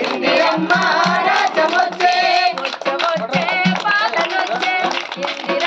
Indiramma రాజ్యమొచ్చే పాలనొచ్చే Indiramma